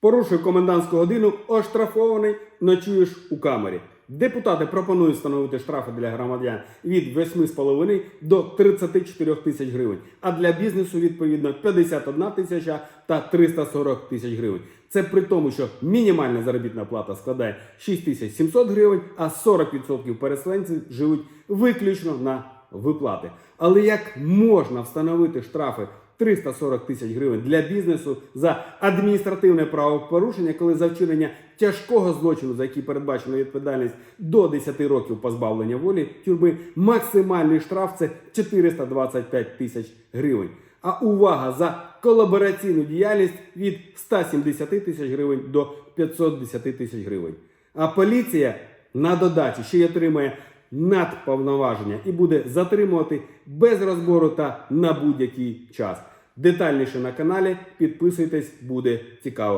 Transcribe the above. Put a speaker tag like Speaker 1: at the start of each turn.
Speaker 1: Порушує комендантську годину, оштрафований, ночуєш у камері. Депутати пропонують встановити штрафи для громадян від 8,5 до 34 тисяч гривень, а для бізнесу відповідно 51 тисяча та 340 тисяч гривень. Це при тому, що мінімальна заробітна плата складає 6700 гривень, а 40% переселенців живуть виключно на виплати. Але як можна встановити штрафи 340 тисяч гривень для бізнесу за адміністративне правопорушення, коли за вчинення тяжкого злочину, за який передбачена відповідальність до 10 років позбавлення волі тюрми, максимальний штраф це 425 тисяч гривень. А увага за колабораційну діяльність від 170 тисяч гривень до 510 тисяч гривень. А поліція на додачу ще й отримає надповноваження і буде затримувати без розбору та на будь-який час. Детальніше на каналі підписуйтесь, буде цікаво.